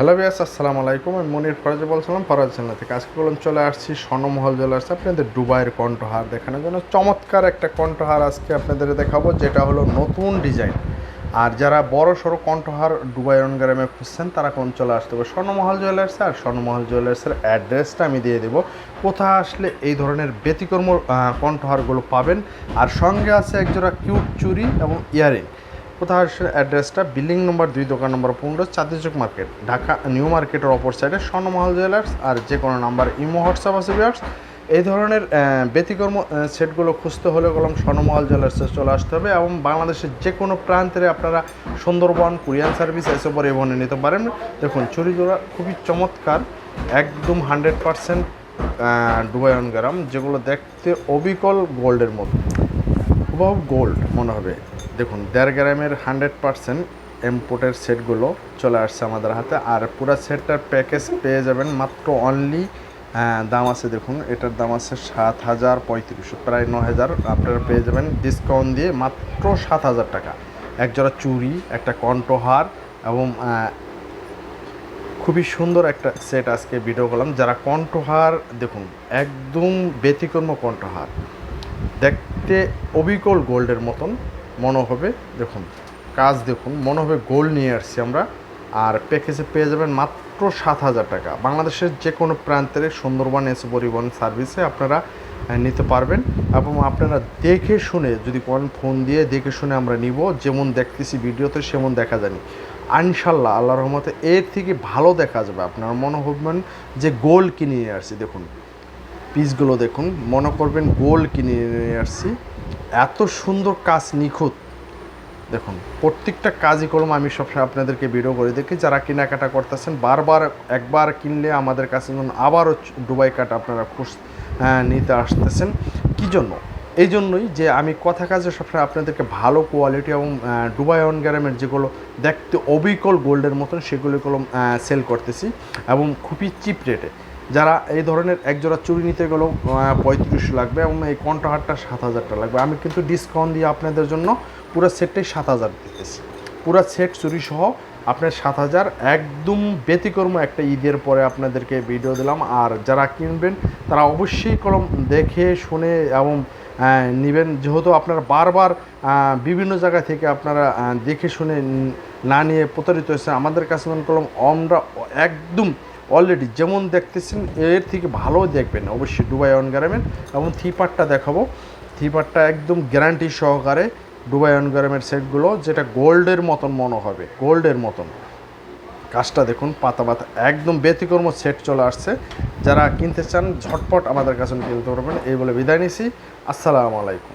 Hello বিয়াস আসসালামু আলাইকুম। আমি মনির ফরাজ বলছিলাম, ফরাজ চ্যানেল থেকে। আজকে বললাম চলে আসছি স্বর্ণমহল জুয়েলার্স আপনাদের দুবাইয়ের কণ্ঠহার দেখানোর জন্য। চমৎকার একটা কণ্ঠহার আজকে আপনাদের দেখাবো, যেটা হলো নতুন ডিজাইন। আর যারা বড় সড়ো কণ্ঠহার দুবাই গ্রামে খুঁজছেন, তারা কোন চলে আসতে হবে? স্বর্ণমহল জুয়েলার্সে আর স্বর্ণমহল জুয়েলার্সের অ্যাড্রেসটা আমি দিয়ে দেবো। কোথায় আসলে এই ধরনের ব্যতিক্রম কণ্ঠহারগুলো পাবেন? আর সঙ্গে আছে একজোড়া কিউট চুরি এবং ইয়ারিং। কোথায় আসলে অ্যাড্রেসটা? বিল্ডিং নম্বর দুই, দোকান নম্বর পনেরো চাঁদিচক মার্কেট, ঢাকা, নিউ মার্কেটের অপর সাইডে স্বর্ণমহল জুয়েলার্স আর যে কোনো নাম্বার ইমো, হোয়াটসঅ্যাপ আছে বিয়ার্স এই ধরনের ব্যতিক্রম সেটগুলো খুঁজতে হলে কলম স্বর্ণমহল জুয়েলার্সে চলে আসতে হবে এবং বাংলাদেশের যে কোনো প্রান্তে আপনারা সুন্দরবন, কুরিয়ান সার্ভিস এসব পরিবহনে নিতে পারেন। দেখুন চুরি জোড়া খুবই চমৎকার, একদম হান্ড্রেড পারসেন্ট ডুবায়ন গ্রাম যেগুলো দেখতে অবিকল গোল্ডের মতো। হুবহু গোল্ড মনে হবে। দেখুন, দেড় গ্রামের হান্ড্রেড পারসেন্ট ইম্পোর্টের সেটগুলো চলে আসছে আমাদের হাতে। আর পুরো সেটটার প্যাকেজ পেয়ে যাবেন মাত্র অনলি দাম আছে দেখুন, এটার দাম আছে সাত হাজার পঁয়ত্রিশশো, প্রায় ন হাজার। আপনারা পেয়ে যাবেন ডিসকাউন্ট দিয়ে মাত্র সাত হাজার টাকা। এক জোড়া চুড়ি, একটা কণ্ঠহার এবং খুবই সুন্দর একটা সেট আজকে ভিডিও করলাম। যারা কণ্ঠহার, দেখুন, একদম ব্যতিক্রম কণ্ঠহার, দেখতে অবিকল গোল্ডের মতন। মনে হবে, দেখুন, কাজ দেখুন, মনে হবে গোল্ড নিয়ে আসছি আমরা, আর প্যাকেজে পেয়ে যাবেন মাত্র সাত হাজার টাকা। বাংলাদেশের যে কোনো প্রান্তের সুন্দরবন এসে পরিবহন সার্ভিসে আপনারা নিতে পারবেন এবং আপনারা দেখে শুনে, যদি কোন ফোন দিয়ে দেখে শুনে আমরা নিব, যেমন দেখতেছি ভিডিওতে, সেমন দেখা জানি ইনশাল্লাহ, আল্লাহ রহমতে এর থেকে ভালো দেখা যাবে। আপনার মনে হবেন যে গোল কিনে নিয়ে আসছি, দেখুন, পিসগুলো দেখুন, মনে করবেন গোল কিনে নিয়ে আসছি। এত সুন্দর কাজ নিখুঁত। দেখুন প্রত্যেকটা কাজই কলম আমি সবসময় আপনাদেরকে ভিডিও করে দেখি। যারা কেনাকাটা করতেছেন বারবার একবার কিনলে আমাদের কাছে যেন আবারও ডুবাই কাট আপনারা খুশ হ্যাঁ, নিতে আসতেছেন। কি জন্য? এই জন্যই যে আমি কথা কাজে সবসময় আপনাদেরকে ভালো কোয়ালিটি এবং ডুবাই অন গ্রামের যেগুলো দেখতে অবিকল গোল্ডের মতন সেগুলো কলম সেল করতেছি এবং খুবই চিপ রেটে যারা এই ধরনের একজোড়া চুরি নিতে গেলেও পঁয়ত্রিশশো লাগবে এবং এই কণ্ঠহারটা সাত হাজারটা লাগবে। আমি কিন্তু ডিসকাউন্ট দিয়ে আপনাদের জন্য পুরো সেটটাই সাত হাজার দিতেছি। পুরো সেট চুরি সহ আপনার সাত হাজার একদম ব্যতিক্রম একটা ঈদের পরে আপনাদেরকে ভিডিও দিলাম। আর যারা কিনবেন, তারা অবশ্যই কলম দেখে, শুনে এবং নেবেন। যেহেতু আপনারা বারবার বিভিন্ন জায়গা থেকে আপনারা দেখে শুনে না নিয়ে প্রতারিত হয়েছে আমাদের কাছে করলাম আমরা একদম অলরেডি যেমন দেখতেছেন, এর থেকে ভালো দেখবেন। অবশ্যই ডুবাই অন গ্রামের এবং থিপারটা দেখাবো। থিপারটা একদম গ্যারান্টি সহকারে ডুবাই অন গ্রামের সেটগুলো যেটা গোল্ডের মতন মনে হবে, গোল্ডের মতন। কাজটা দেখুন, পাতা পাতা, একদম ব্যতিক্রম সেট চলে আসছে। যারা কিনতে চান, ঝটপট আমাদের কাছে কিনতে পারবেন। এই বলে বিদায় নিছি। আসসালামু আলাইকুম।